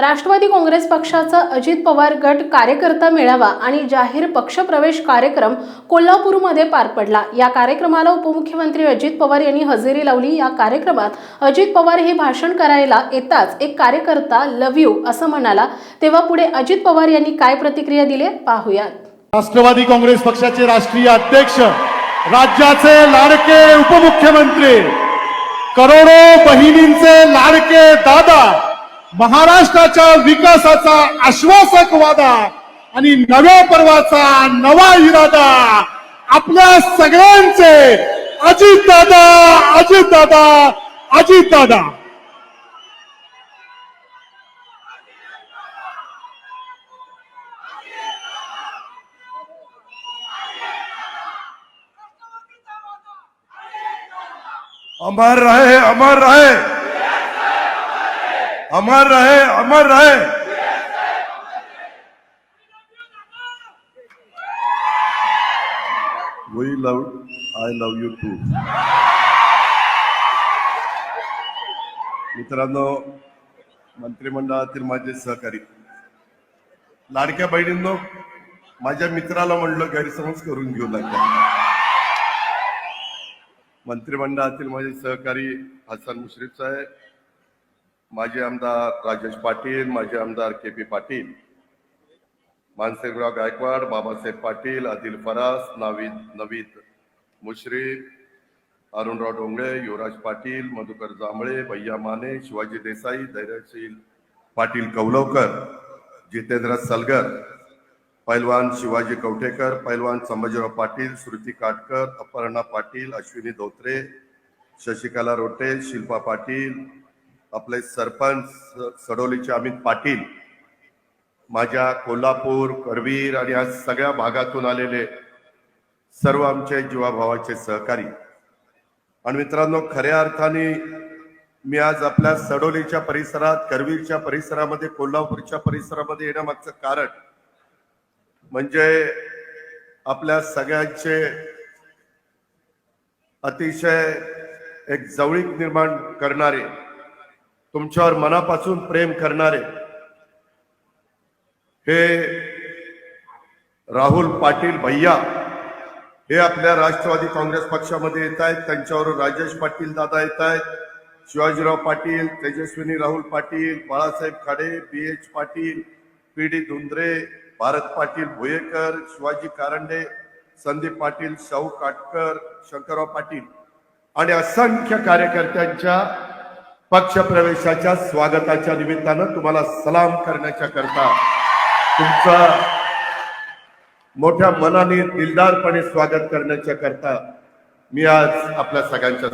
राष्ट्रवादी काँग्रेस पक्षाचा अजित पवार गट कार्यकर्ता मेळावा आणि जाहीर पक्षप्रवेश कार्यक्रम कोल्हापूरमध्ये पार पडला. या कार्यक्रमाला उपमुख्यमंत्री अजित पवार यांनी हजेरी लावली. या कार्यक्रमात अजित पवार हे भाषण करायला येताच एक कार्यकर्ता लव यू असं म्हणाला. तेव्हा पुढे अजित पवार यांनी काय प्रतिक्रिया दिली? पाहूयात. राष्ट्रवादी काँग्रेस पक्षाचे राष्ट्रीय अध्यक्ष राज्याचे लाडके उपमुख्यमंत्री करोडो बहिणींचे लाडके दादा महाराष्ट्राच्या विकासाचा आश्वासक वादा आणि नव्या पर्वाचा नवा इरादा आपल्या सगळ्यांचे अजित दादा अजित दादा अजित दादा अमर रहे अमर रहे. अमर रहे अमर रहे। We love I love you too मित्रांनो मंत्रिमंडळातील माझे सहकारी लाडक्या बहिणींनो माझ्या मित्राला म्हणलं गैरसमज करून घेऊ नका. मंत्रिमंडळातील माझे सहकारी हसन मुश्रीफ साहेब माजी आमदार राजेश पाटील माजी आमदार के पी पाटील मानसिंगराव गायकवाड बाबासाहेब पाटील आदिल फरास नावीद नवीद मुश्रीफ अरुणराव डोंगळे युवराज पाटील मधुकर जांभळे भैया माने शिवाजी देसाई धैर्यशील पाटील कौलवकर जितेंद्र सलगर पैलवान शिवाजी कवठेकर पैलवान संभाजीराव पाटील श्रुती काटकर अपर्णा पाटील अश्विनी धोत्रे शशिकला रोटे शिल्पा पाटील आपले सरपंच सडोलीचे अमित पाटील माझ्या कोल्हापूर करवीर आणि या सगळ्या भागातून आलेले सर्व आमचे जीवाभावाचे सहकारी. आणि मित्रांनो खऱ्या अर्थाने मी आज आपल्या सडोलीच्या परिसरात करवीरच्या परिसरामध्ये कोल्हापूरच्या परिसरामध्ये येण्यामागचं कारण म्हणजे आपल्या सगळ्यांचे अतिशय एक जवळीक निर्माण करणारे तुमच्यावर मनापासून प्रेम करणारे हे राहुल पाटील भैया हे आपल्या राष्ट्रवादी काँग्रेस पक्षामध्ये येत आहेत. त्यांच्यावर राजेश पाटील दादा येत आहेत. Shivajirao Patil Tejaswini Rahul Patil Balasaheb Khade B H Patil P D Dhundre Bharat Patil Bhuyekar Shivaji Karande Sandeep Patil Shahu Katkar Shankarrao Patil आणि असंख्य कार्यकर्त्यांच्या पक्ष प्रवेशाच्या स्वागताच्या निमित्तानं तुम्हाला सलाम करण्याच्या करता तुमचा मोठ्या मनाने दिलदारपणे स्वागत करण्याच्या करता मी आज आपल्या सगळ्यांच्या